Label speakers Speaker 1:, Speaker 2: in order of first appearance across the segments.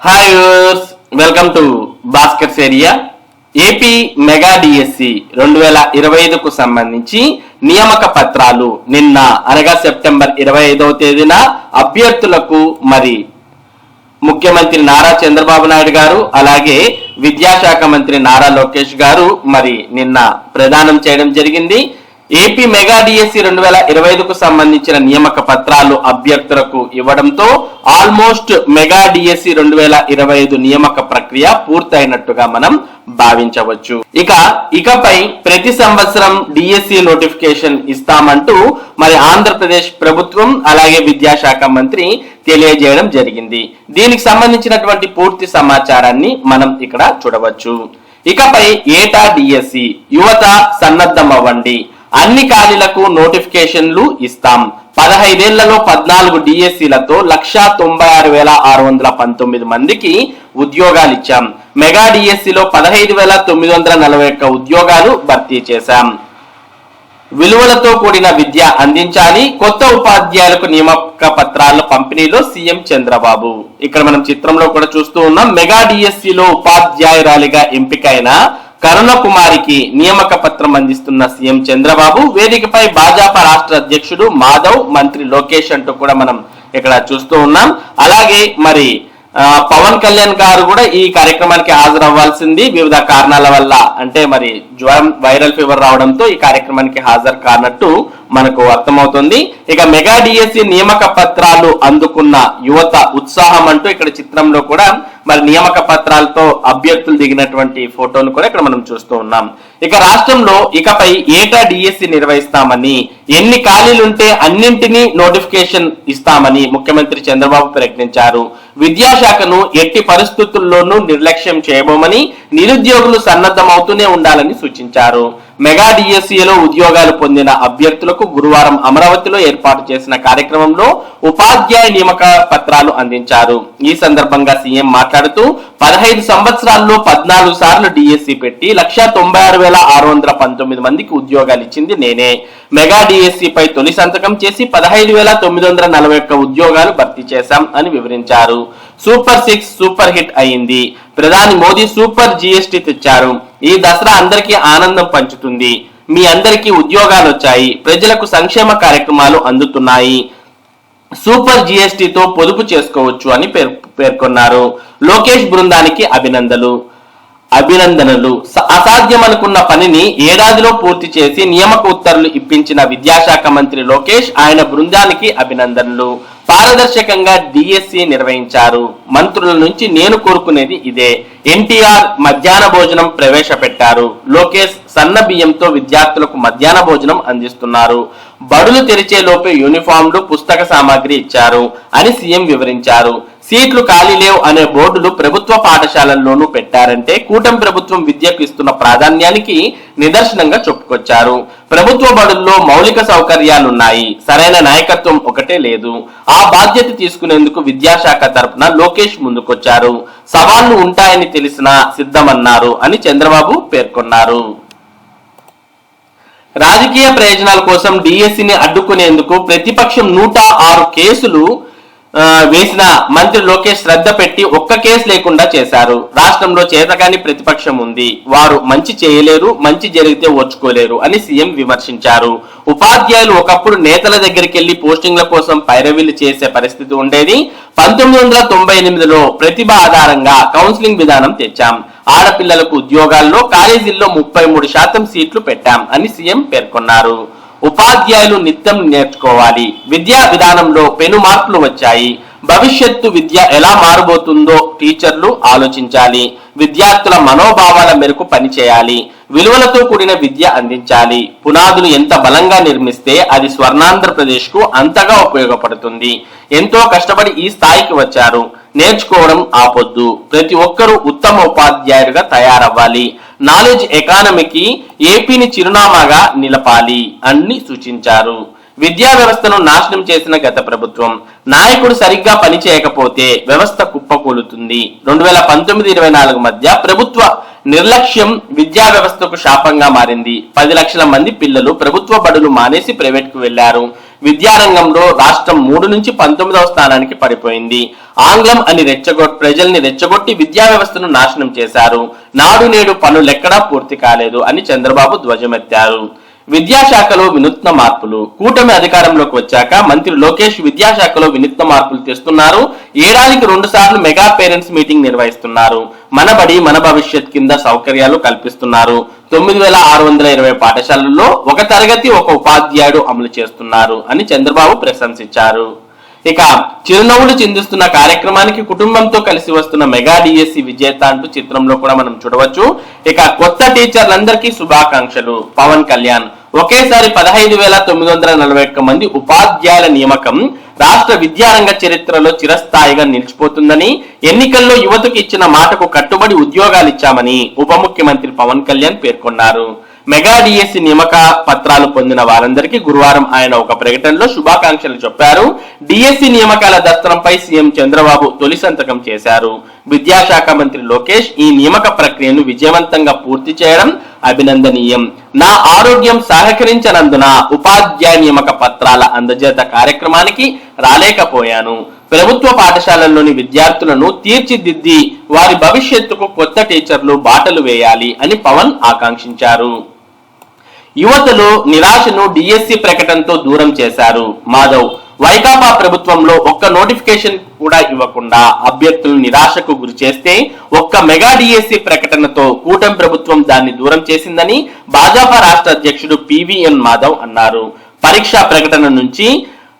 Speaker 1: Hi welcome to Bhaskar's area AP mega DSC రెండు వేల ఇరవై ఐదుకు సంబంధించి నియామక పత్రాలు నిన్న అనగా సెప్టెంబర్ ఇరవై ఐదవ తేదీన అభ్యర్థులకు మరి ముఖ్యమంత్రి నారా చంద్రబాబు నాయుడు గారు అలాగే విద్యాశాఖ మంత్రి నారా లోకేష్ గారు మరి నిన్న ప్రదానం చేయడం జరిగింది. ఏపీ మెగా డిఎస్సి రెండు వేల ఇరవై ఐదుకు సంబంధించిన నియామక పత్రాలు అభ్యర్థులకు ఇవ్వడంతో ఆల్మోస్ట్ మెగా డిఎస్సి రెండు వేల ఇరవై ఐదు నియామక ప్రక్రియ పూర్తయినట్టుగా మనం భావించవచ్చు. ఇక ఇకపై ప్రతి సంవత్సరం డిఎస్సి నోటిఫికేషన్ ఇస్తామంటూ మరి ఆంధ్రప్రదేశ్ ప్రభుత్వం అలాగే విద్యాశాఖ మంత్రి తెలియజేయడం జరిగింది. దీనికి సంబంధించినటువంటి పూర్తి సమాచారాన్ని మనం ఇక్కడ చూడవచ్చు. ఇకపై ఏటా డిఎస్సి యువత సన్నద్ధం అవ్వండి అన్ని ఖాళీలకు నోటిఫికేషన్లు ఇస్తాం. పదహైదేళ్ళలో పద్నాలుగు డిఎస్సీలతో లక్షా తొంభై ఆరు వేల ఆరు వందల పంతొమ్మిది మందికి ఉద్యోగాలు ఇచ్చాం. మెగా డిఎస్సిలో పదహైదు వేల తొమ్మిది వందల నలభై ఒక్క ఉద్యోగాలు భర్తీ చేశాం. విలువలతో కూడిన విద్య అందించాలి. కొత్త ఉపాధ్యాయులకు నియామక పత్రాల పంపిణీలో సీఎం చంద్రబాబు. ఇక్కడ మనం చిత్రంలో కూడా చూస్తూ ఉన్నాం. మెగా డిఎస్సిలో ఉపాధ్యాయురాలిగా ఎంపికైన కరుణ కుమారికి నియామక పత్రం అందిస్తున్న సీఎం చంద్రబాబు వేదికపై భాజపా రాష్ట్ర అధ్యక్షుడు మాధవ్ మంత్రి లోకేష్ అంటూ కూడా మనం ఇక్కడ చూస్తూ ఉన్నాం. అలాగే మరి పవన్ కళ్యాణ్ గారు కూడా ఈ కార్యక్రమానికి హాజరవ్వాల్సింది వివిధ కారణాల వల్ల. అంటే మరి జ్వరం వైరల్ ఫీవర్ రావడంతో ఈ కార్యక్రమానికి హాజరు కానట్టు మనకు అర్థమవుతుంది. ఇక మెగా డిఎస్సి నియామక పత్రాలు అందుకున్న యువత ఉత్సాహం అంటూ ఇక్కడ చిత్రంలో కూడా మరి నియామక పత్రాలతో అభ్యర్థులు దిగినటువంటి ఫోటోను కూడా ఇక్కడ మనం చూస్తూ ఉన్నాం. ఇక రాష్ట్రంలో ఇకపై ఏటా డిఎస్సి నిర్వహిస్తామని ఎన్ని ఖాళీలుంటే అన్నింటినీ నోటిఫికేషన్ ఇస్తామని ముఖ్యమంత్రి చంద్రబాబు ప్రకటించారు. విద్యాశాఖను ఎట్టి పరిస్థితుల్లోనూ నిర్లక్ష్యం చేయబోమని నిరుద్యోగులు సన్నద్ధమవుతూనే ఉండాలని సూచించారు. మెగా డిఎస్సిలో ఉద్యోగాలు పొందిన అభ్యర్థులకు గురువారం అమరావతిలో ఏర్పాటు చేసిన కార్యక్రమంలో ఉపాధ్యాయ నియామక పత్రాలు అందించారు. ఈ సందర్భంగా సీఎం మాట్లాడుతూ పదహైదు సంవత్సరాల్లో పద్నాలుగు సార్లు డిఎస్సి పెట్టి లక్షా తొంభై ఆరు వేల ఆరు వందల పంతొమ్మిది మందికి ఉద్యోగాలు ఇచ్చింది నేనే. మెగా డిఎస్సి పై తొలి సంతకం చేసి పదహైదు వేల తొమ్మిది వందల నలభై ఒక్క ఉద్యోగాలు భర్తీ చేశాం అని వివరించారు. సూపర్ సిక్స్ సూపర్ హిట్ అయింది ప్రధాని మోదీ సూపర్ జిఎస్టి తెచ్చారు. ఈ దసరా అందరికీ ఆనందం పంచుతుంది. మీ అందరికీ ఉద్యోగాలు వచ్చాయి ప్రజలకు సంక్షేమ కార్యక్రమాలు అందుతున్నాయి. సూపర్ జిఎస్టితో పొదుపు చేసుకోవచ్చు అని పేర్- పేర్కొన్నారు. లోకేష్ బృందానికి అభినందనలు అభినందనలు. అసాధ్యం అసాధ్యమనుకున్న పనిని ఏడాదిలో పూర్తి చేసి నియామక ఉత్తర్వులు ఇప్పించిన విద్యాశాఖ మంత్రి లోకేష్ ఆయన బృందానికి అభినందనలు. పారదర్శకంగా డిఎస్సి నిర్వహించారు. మంత్రుల నుంచి నేను కోరుకునేది ఇదే. ఎన్టీఆర్ మధ్యాహ్న భోజనం ప్రవేశపెట్టారు. లోకేష్ సన్న బియ్యంతో విద్యార్థులకు మధ్యాహ్న భోజనం అందిస్తున్నారు. బడులు తెరిచే లోపే యూనిఫామ్లు పుస్తక సామాగ్రి ఇచ్చారు అని సీఎం వివరించారు. సీట్లు ఖాళీ లేవు అనే బోర్డులు ప్రభుత్వ పాఠశాలల్లోనూ పెట్టారంటే కూటమి ప్రభుత్వం విద్యకు ఇస్తున్న ప్రాధాన్యానికి నిదర్శనంగా చెప్పుకొచ్చారు. ప్రభుత్వ బడుల్లో మౌలిక సౌకర్యాలున్నాయి. సరైన నాయకత్వం ఒకటే లేదు. ఆ బాధ్యత తీసుకునేందుకు విద్యాశాఖ తరపున లోకేష్ ముందుకొచ్చారు. సవాళ్ళు ఉంటాయని తెలిసినా సిద్ధమన్నారు అని చంద్రబాబు పేర్కొన్నారు. రాజకీయ ప్రయోజనాల కోసం డిఎస్సిని అడ్డుకునేందుకు ప్రతిపక్షం నూట ఆరు కేసులు వేసిన మంత్రి లోకేష్ శ్రద్ధ పెట్టి ఒక్క కేసు లేకుండా చేశారు. రాష్ట్రంలో చేతకాని ప్రతిపక్షం ఉంది. వారు మంచి చేయలేరు మంచి జరిగితే ఓర్చుకోలేరు అని సీఎం విమర్శించారు. ఉపాధ్యాయులు ఒకప్పుడు నేతల దగ్గరికి వెళ్ళి పోస్టింగ్ల కోసం పైరవీలు చేసే పరిస్థితి ఉండేది. పంతొమ్మిది వందల తొంభై ఎనిమిదిలో ప్రతిభ ఆధారంగా కౌన్సిలింగ్ విధానం తెచ్చాం. ఆడపిల్లలకు ఉద్యోగాల్లో కాలేజీల్లో ముప్పై మూడు శాతం సీట్లు పెట్టాం అని సీఎం పేర్కొన్నారు. ఉపాధ్యాయులు నిత్యం నేర్చుకోవాలి. విద్యా విధానంలో పెను మార్పులు వచ్చాయి. భవిష్యత్తు విద్య ఎలా మారబోతుందో టీచర్లు ఆలోచించాలి. విద్యార్థుల మనోభావాల మేరకు పనిచేయాలి. విలువలతో కూడిన విద్య అందించాలి. పునాదులు ఎంత బలంగా నిర్మిస్తే అది స్వర్ణాంధ్రప్రదేశ్కు అంతగా ఉపయోగపడుతుంది. ఎంతో కష్టపడి ఈ స్థాయికి వచ్చారు. నేర్చుకోవడం ఆపొద్దు. ప్రతి ఒక్కరూ ఉత్తమ ఉపాధ్యాయులుగా తయారవ్వాలి. నాలెడ్జ్ ఎకానమీకి ఏపీని చిరునామాగా నిలపాలి అని సూచించారు. విద్యా వ్యవస్థను నాశనం చేసిన గత ప్రభుత్వం. నాయకుడు సరిగ్గా పనిచేయకపోతే వ్యవస్థ కుప్పకూలుతుంది. రెండు వేల పంతొమ్మిది ఇరవై నాలుగు మధ్య ప్రభుత్వ నిర్లక్ష్యం విద్యా వ్యవస్థకు శాపంగా మారింది. పది లక్షల మంది పిల్లలు ప్రభుత్వ బడులు మానేసి ప్రైవేట్కు వెళ్ళారు విద్యారంగంలో రాష్ట్రం మూడు నుంచి పంతొమ్మిదవ స్థానానికి పడిపోయింది. ఆంగ్లం అని రెచ్చగొట్టి ప్రజల్ని రెచ్చగొట్టి విద్యా వ్యవస్థను నాశనం చేశారు. నాడు నేడు పనులెక్కడా పూర్తి కాలేదు అని చంద్రబాబు ధ్వజమెత్తారు. విద్యాశాఖలో వినూత్న మార్పులు. కూటమి అధికారంలోకి వచ్చాక మంత్రి లోకేష్ విద్యాశాఖలో వినూత్న మార్పులు తెస్తున్నారు. ఏడాదికి రెండు సార్లు మెగా పేరెంట్స్ మీటింగ్ నిర్వహిస్తున్నారు. మన బడి మన భవిష్యత్ కింద సౌకర్యాలు కల్పిస్తున్నారు. తొమ్మిది వేల ఆరు వందల ఇరవై పాఠశాలల్లో ఒక తరగతి ఒక ఉపాధ్యాయుడు అమలు చేస్తున్నారు అని చంద్రబాబు ప్రశంసించారు. ఇక చిరునవ్వులు చిందిస్తున్న కార్యక్రమానికి కుటుంబంతో కలిసి వస్తున్న మెగా డిఎస్సి విజేత అంటూ చిత్రంలో కూడా మనం చూడవచ్చు. ఇక కొత్త టీచర్లందరికీ శుభాకాంక్షలు. పవన్ కళ్యాణ్ ఒకేసారి పదహైదు వేల తొమ్మిది వందల నలభై ఒక్క మంది ఉపాధ్యాయుల నియామకం రాష్ట్ర విద్యారంగ చరిత్రలో చిరస్థాయిగా నిలిచిపోతుందని ఎన్నికల్లో యువతకు ఇచ్చిన మాటకు కట్టుబడి ఉద్యోగాలు ఇచ్చామని ఉప ముఖ్యమంత్రి పవన్ కళ్యాణ్ పేర్కొన్నారు. మెగా డిఎస్సి నియామక పత్రాలు పొందిన వారందరికీ గురువారం ఆయన ఒక ప్రకటనలో శుభాకాంక్షలు చెప్పారు. డిఎస్సి నియామకాల దర్శనంపై సీఎం చంద్రబాబు తొలి సంతకం చేశారు. విద్యాశాఖ మంత్రి లోకేష్ ఈ నియామక ప్రక్రియను విజయవంతంగా పూర్తి చేయడం అభినందనీయం. నా ఆరోగ్యం సహకరించనందున ఉపాధ్యాయ నియామక పత్రాల అందజేత కార్యక్రమానికి రాలేకపోయాను. ప్రభుత్వ పాఠశాలల్లోని విద్యార్థులను తీర్చిదిద్ది వారి భవిష్యత్తుకు కొత్త టీచర్లు బాటలు వేయాలి అని పవన్ ఆకాంక్షించారు. యువతలు నిరాశను డిఎస్సి ప్రకటనతో దూరం చేశారు. మాధవ్ వైకాపా ప్రభుత్వంలో ఒక్క నోటిఫికేషన్ కూడా ఇవ్వకుండా అభ్యర్థులు నిరాశకు గురి చేస్తే ఒక్క మెగా డిఎస్సి ప్రకటనతో కూటమి ప్రభుత్వం దాన్ని దూరం చేసిందని భాజపా రాష్ట్ర అధ్యక్షుడు పివిఎన్ మాధవ్ అన్నారు. పరీక్షా ప్రకటన నుంచి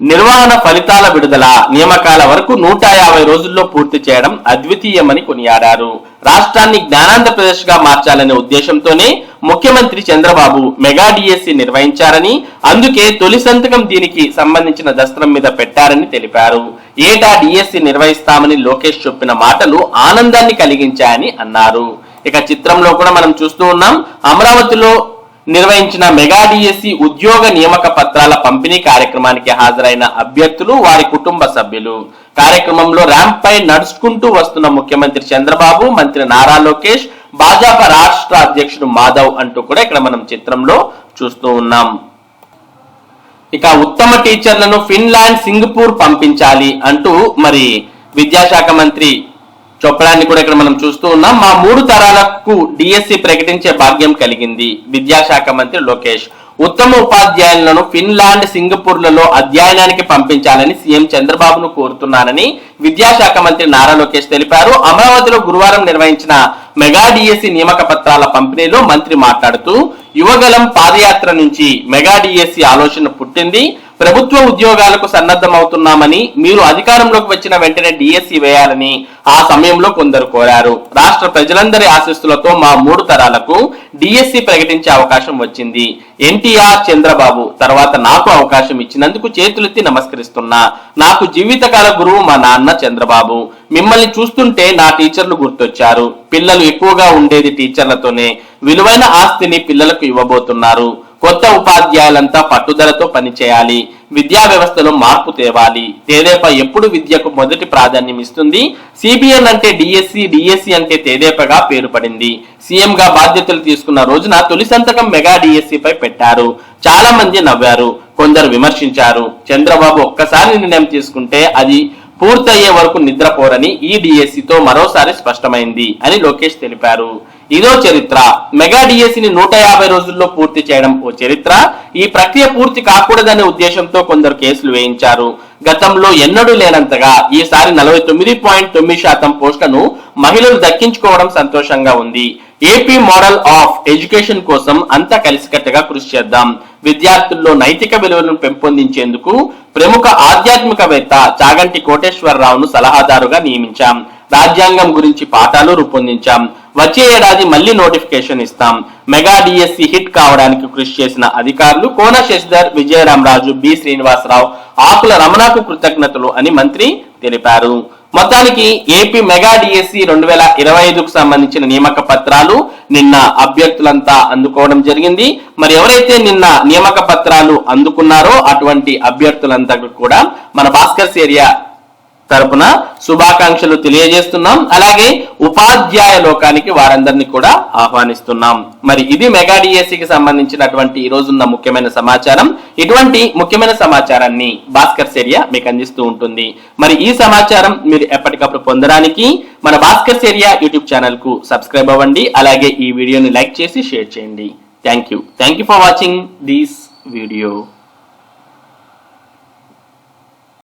Speaker 1: నిర్వహణ ఫలితాల విడుదల నియామకాల వరకు నూట యాభై రోజుల్లో పూర్తి చేయడం అద్వితీయమని కొనియాడారు. రాష్ట్రాన్ని జ్ఞానాంధ్రప్రదేశ్గా మార్చాలనే ఉద్దేశంతోనే ముఖ్యమంత్రి చంద్రబాబు మెగా డిఎస్సి నిర్వహించారని అందుకే తొలి సంతకం దీనికి సంబంధించిన దస్త్రం మీద పెట్టారని తెలిపారు. ఏటా డిఎస్సి నిర్వహిస్తామని లోకేష్ చెప్పిన మాటలు ఆనందాన్ని కలిగించాయని అన్నారు. ఇక చిత్రంలో కూడా మనం చూస్తూ ఉన్నాం అమరావతిలో నిర్వహించిన మెగా డిఎస్సి ఉద్యోగ నియామక పత్రాల పంపిణీ కార్యక్రమానికి హాజరైన అభ్యర్థులు వారి కుటుంబ సభ్యులు. కార్యక్రమంలో ర్యాంప్ పై నడుచుకుంటూ వస్తున్న ముఖ్యమంత్రి చంద్రబాబు మంత్రి నారా లోకేష్ భాజపా రాష్ట్ర అధ్యక్షుడు మాధవ్ అంటూ కూడా ఇక్కడ మనం చిత్రంలో చూస్తూ ఉన్నాం. ఇక ఉత్తమ టీచర్లను ఫిన్లాండ్ సింగపూర్ పంపించాలి అంటూ మరి విద్యాశాఖ మంత్రి చొప్పడాన్ని కూడా ఇక్కడ మనం చూస్తూ ఉన్నాం. మా మూడు తరాలకు డిఎస్సి ప్రకటించే భాగ్యం కలిగింది. విద్యాశాఖ మంత్రి లోకేష్. ఉత్తమ ఉపాధ్యాయులను ఫిన్లాండ్ సింగపూర్లలో అధ్యయనానికి పంపించాలని సీఎం చంద్రబాబును కోరుతున్నానని విద్యాశాఖ మంత్రి నారా లోకేష్ తెలిపారు. అమరావతిలో గురువారం నిర్వహించిన మెగా డిఎస్సి నియామక పత్రాల పంపిణీలో మంత్రి మాట్లాడుతూ యువగలం పాదయాత్ర నుంచి మెగా డిఎస్సి ఆలోచన పుట్టింది. ప్రభుత్వ ఉద్యోగాలకు సన్నద్ధమవుతున్నామని మీరు అధికారంలోకి వచ్చిన వెంటనే డిఎస్సి వేయాలని ఆ సమయంలో కొందరు కోరారు. రాష్ట్ర ప్రజలందరి ఆశీస్సులతో మా మూడు తరాలకు డిఎస్సి ప్రకటించే అవకాశం వచ్చింది. ఎన్టీఆర్ చంద్రబాబు తర్వాత నాకు అవకాశం ఇచ్చినందుకు చేతులెత్తి నమస్కరిస్తున్నా. నాకు జీవితకాల గురువు మా నాన్న చంద్రబాబు. మిమ్మల్ని చూస్తుంటే నా టీచర్లు గుర్తొచ్చారు. పిల్లలు ఎక్కువగా ఉండేది టీచర్లతోనే. విలువైన ఆస్తిని పిల్లలకు ఇవ్వబోతున్నారు. కొత్త ఉపాధ్యాయులంతా పట్టుదలతో పనిచేయాలి. విద్యా వ్యవస్థలో మార్పు తేవాలి. తేదేపా ఎప్పుడు విద్యకు మొదటి ప్రాధాన్యం ఇస్తుంది? సిబిఎన్ అంటే డిఎస్సి డిఎస్సి అంటే తేదేపగా పేరు పడింది. సీఎం గా బాధ్యతలు తీసుకున్న రోజున తొలి సంతకం మెగా డిఎస్సి పై పెట్టారు. చాలా మంది నవ్వారు. కొందరు విమర్శించారు. చంద్రబాబు ఒక్కసారి నిర్ణయం తీసుకుంటే అది పూర్తయ్యే వరకు నిద్రపోరని ఈ డిఎస్సితో మరోసారి స్పష్టమైంది అని లోకేష్ తెలిపారు. ఇదో చరిత్ర. మెగా డిఎస్సిని నూట యాభై రోజుల్లో పూర్తి చేయడం ఓ చరిత్ర. ఈ ప్రక్రియ పూర్తి కాకూడదనే ఉద్దేశంతో కొందరు కేసులు వేయించారు. గతంలో ఎన్నడూ లేనంతగా ఈసారి నలభై తొమ్మిది పాయింట్ తొమ్మిది శాతం పోస్టులను మహిళలు దక్కించుకోవడం సంతోషంగా ఉంది. ఏపీ మోడల్ ఆఫ్ ఎడ్యుకేషన్ కోసం అంతా కలిసికట్టుగా కృషి చేద్దాం. విద్యార్థుల్లో నైతిక విలువలను పెంపొందించేందుకు ప్రముఖ ఆధ్యాత్మికవేత్త చాగంటి కోటేశ్వరరావును సలహాదారుగా నియమించాం. రాజ్యాంగం గురించి పాఠాలు రూపొందించాం. వచ్చే ఏడాది మళ్ళీ నోటిఫికేషన్ ఇస్తాం. మెగా డిఎస్సి హిట్ కావడానికి కృషి చేసిన అధికారులు కోన శశిధర్ విజయరామరాజు బి శ్రీనివాసరావు ఆకుల రమణకు కృతజ్ఞతలు అని మంత్రి తెలిపారు. మొత్తానికి ఏపీ మెగా డిఎస్సి రెండు వేల ఇరవై ఐదుకు సంబంధించిన నియామక పత్రాలు నిన్న అభ్యర్థులంతా అందుకోవడం జరిగింది. మరి ఎవరైతే నిన్న నియామక పత్రాలు అందుకున్నారో అటువంటి అభ్యర్థులంతా కూడా మన భాస్కర్స్ ఏరియా తరపున శుభాకాంక్షలు తెలియజేస్తున్నాం. అలాగే ఉపాధ్యాయ లోకానికి వారందరినీ కూడా ఆహ్వానిస్తున్నాం. మరి ఇది మెగా డిఎస్సికి సంబంధించినటువంటి ఈ రోజున్న ముఖ్యమైన సమాచారం. ఇటువంటి ముఖ్యమైన సమాచారాన్ని భాస్కర్ సేరియా మీకు అందిస్తూ ఉంటుంది. మరి ఈ సమాచారం మీరు ఎప్పటికప్పుడు పొందడానికి మన భాస్కర్ సేరియా యూట్యూబ్ ఛానల్కు సబ్స్క్రైబ్ అవ్వండి. అలాగే ఈ వీడియోని లైక్ చేసి షేర్ చేయండి. Thank you. Thank you for watching this video.